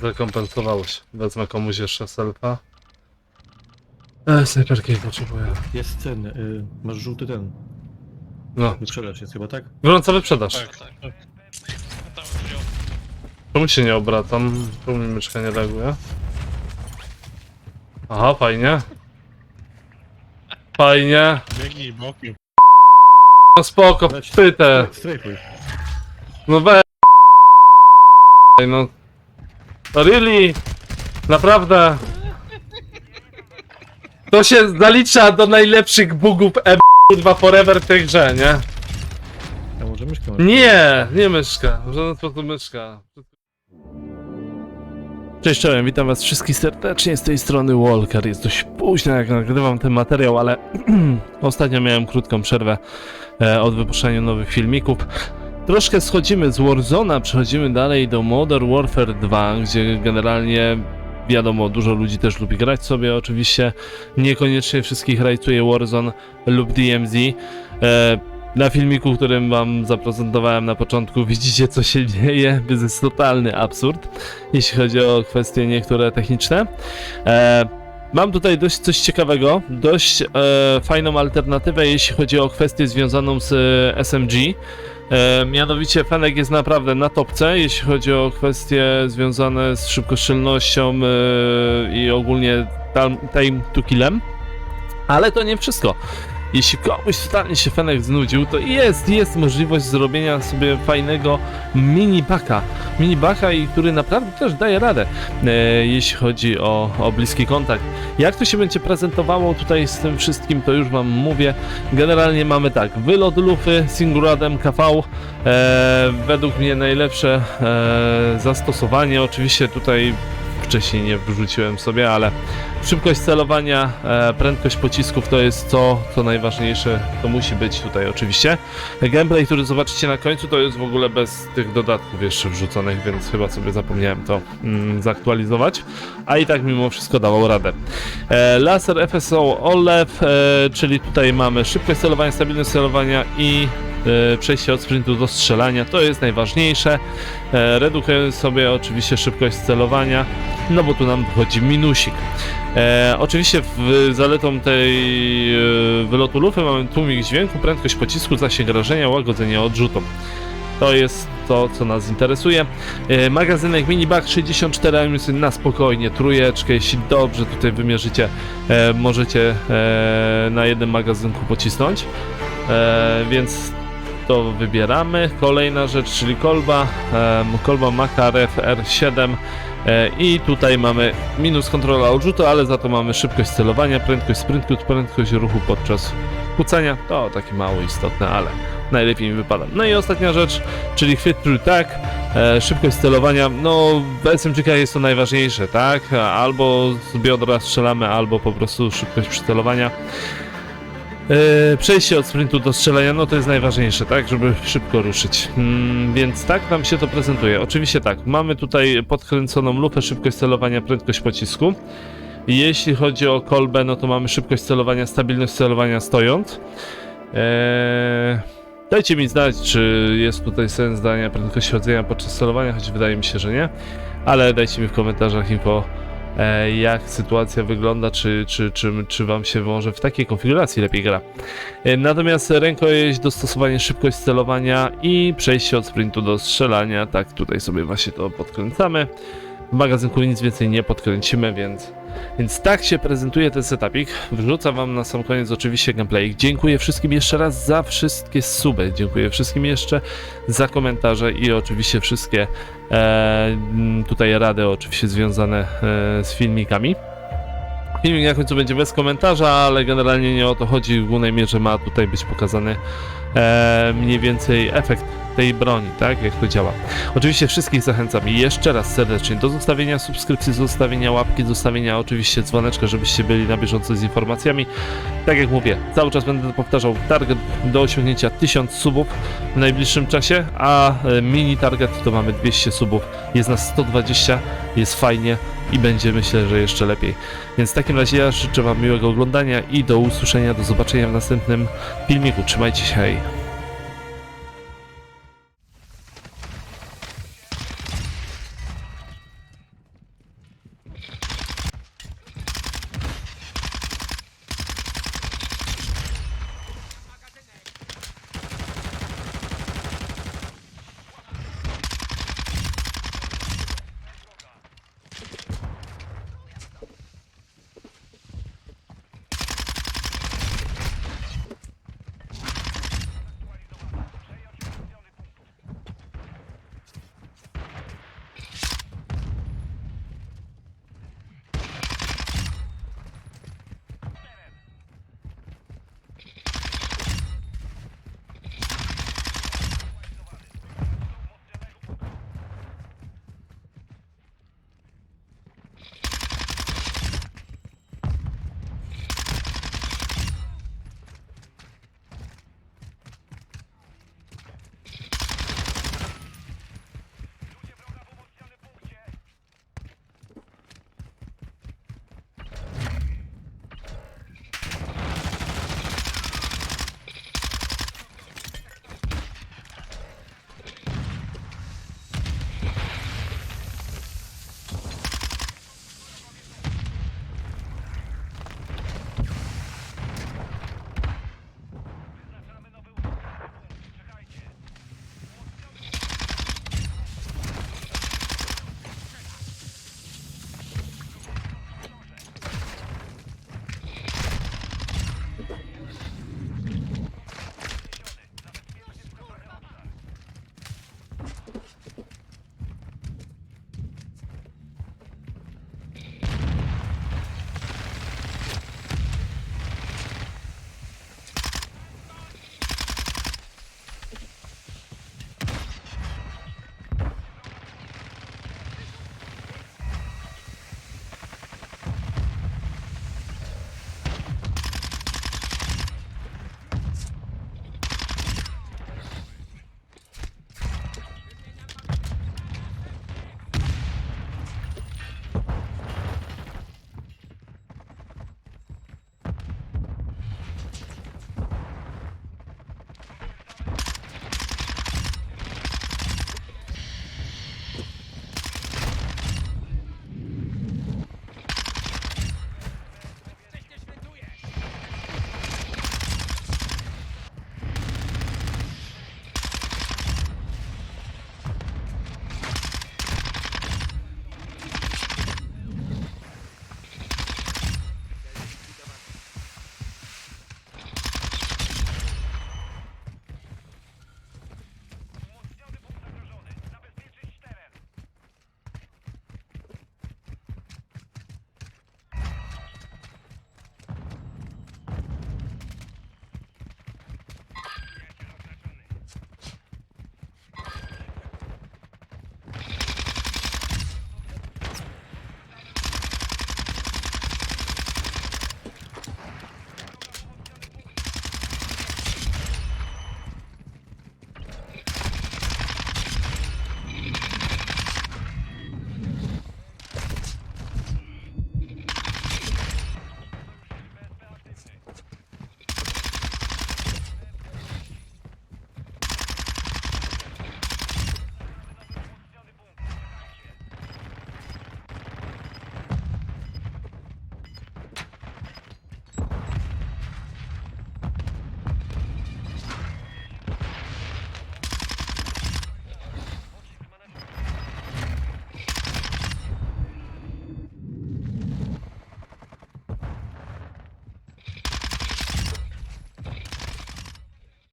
Zakompensowało się. Wezmę komuś jeszcze selfa. E, snajperki potrzebuję. Jest ten, y, masz żółty ten. No, Wyprzedaż jest chyba, tak? gorąca wyprzedaż. Tak, tak. tak. Tam wziął. Czemu się nie obracam? Czemu mi myszka nie reaguje? Aha, fajnie. Fajnie. Biegnij bokiem. No spoko, pytę. Strajfuj. No we... No... Really? Naprawdę? To się zalicza do najlepszych bugów e 2 forever w tej grze, nie? A może myszkę masz? Nie, nie myszka. W żaden sposób myszka. Cześć, czołem, witam was wszystkich serdecznie z tej strony Walker. Jest dość późno jak nagrywam ten materiał, ale ostatnio miałem krótką przerwę e, od wypuszczania nowych filmików. Troszkę schodzimy z Warzona, przechodzimy dalej do Modern Warfare 2, gdzie generalnie wiadomo, dużo ludzi też lubi grać sobie oczywiście. Niekoniecznie wszystkich rajcuje Warzone lub DMZ. E, na filmiku, którym wam zaprezentowałem na początku, widzicie co się dzieje. To jest totalny absurd, jeśli chodzi o kwestie niektóre techniczne. Mam tutaj dość coś ciekawego, dość e, fajną alternatywę, jeśli chodzi o kwestię związaną z e, SMG. E, mianowicie Fenek jest naprawdę na topce, jeśli chodzi o kwestie związane z szybkostrzelnością e, i ogólnie time to killem. Ale to nie wszystko. Jeśli komuś totalnie się Fenek znudził, to jest, jest możliwość zrobienia sobie fajnego mini-baka. Mini-baka, i który naprawdę też daje radę, e, jeśli chodzi o, o bliski kontakt. Jak to się będzie prezentowało tutaj z tym wszystkim, to już wam mówię. Generalnie mamy tak, wylot lufy, Singuradem KV, e, według mnie najlepsze e, zastosowanie. Oczywiście tutaj wcześniej nie wrzuciłem sobie, ale szybkość celowania, e, prędkość pocisków to jest to, co najważniejsze, to musi być tutaj oczywiście. Gameplay, który zobaczycie na końcu, to jest w ogóle bez tych dodatków jeszcze wrzuconych, więc chyba sobie zapomniałem to mm, zaktualizować, a i tak mimo wszystko dawał radę. E, laser FSO OLED, e, czyli tutaj mamy szybkość celowania, stabilność celowania i przejście od sprintu do strzelania, to jest najważniejsze. E, redukujemy sobie oczywiście szybkość celowania, no bo tu nam wychodzi minusik. E, oczywiście w, zaletą tej e, wylotu lufy mamy tłumik dźwięku, prędkość pocisku, zasięg rażenia, łagodzenie odrzutu. To jest to, co nas interesuje. E, magazynek minibag 64 mm na spokojnie, trójeczkę, jeśli dobrze tutaj wymierzycie, e, możecie e, na jednym magazynku pocisnąć. E, więc to wybieramy. Kolejna rzecz, czyli kolba, kolba Makaref R7 e, i tutaj mamy minus kontrola odrzutu, ale za to mamy szybkość celowania, prędkość sprintu, prędkość ruchu podczas kłócenia. To takie mało istotne, ale najlepiej mi wypada. No i ostatnia rzecz, czyli chwyt tag, e, szybkość celowania. No w SMG jest to najważniejsze, tak? Albo z biodra strzelamy, albo po prostu szybkość przycelowania. E, przejście od sprintu do strzelania, no to jest najważniejsze, tak, żeby szybko ruszyć. Mm, więc tak nam się to prezentuje. Oczywiście tak, mamy tutaj podkręconą lupę, szybkość celowania, prędkość pocisku. Jeśli chodzi o kolbę, no to mamy szybkość celowania, stabilność celowania stojąc. Eee, dajcie mi znać, czy jest tutaj sens dania prędkości chodzenia podczas celowania, choć wydaje mi się, że nie. Ale dajcie mi w komentarzach info, e, jak sytuacja wygląda, czy, czy, czy, czy wam się może w takiej konfiguracji lepiej gra. E, Natomiast rękojeść, dostosowanie szybkość celowania i przejście od sprintu do strzelania, tak tutaj sobie właśnie to podkręcamy. W magazynku nic więcej nie podkręcimy, więc, więc tak się prezentuje ten setupik. Wrzucam wam na sam koniec oczywiście gameplay. Dziękuję wszystkim jeszcze raz za wszystkie suby. Dziękuję wszystkim jeszcze za komentarze i oczywiście wszystkie e, tutaj rady oczywiście związane e, z filmikami. Filmik na końcu będzie bez komentarza, ale generalnie nie o to chodzi. W głównej mierze ma tutaj być pokazany e, mniej więcej efekt tej broni, tak? Jak to działa. Oczywiście wszystkich zachęcam jeszcze raz serdecznie do zostawienia subskrypcji, zostawienia łapki, zostawienia oczywiście dzwoneczka, żebyście byli na bieżąco z informacjami. Tak jak mówię, cały czas będę powtarzał target do osiągnięcia 1000 subów w najbliższym czasie, a e, mini target to mamy 200 subów. Jest nas 120, jest fajnie i będzie myślę, że jeszcze lepiej. Więc w takim razie ja życzę Wam miłego oglądania i do usłyszenia, do zobaczenia w następnym filmiku. Trzymajcie się, hej!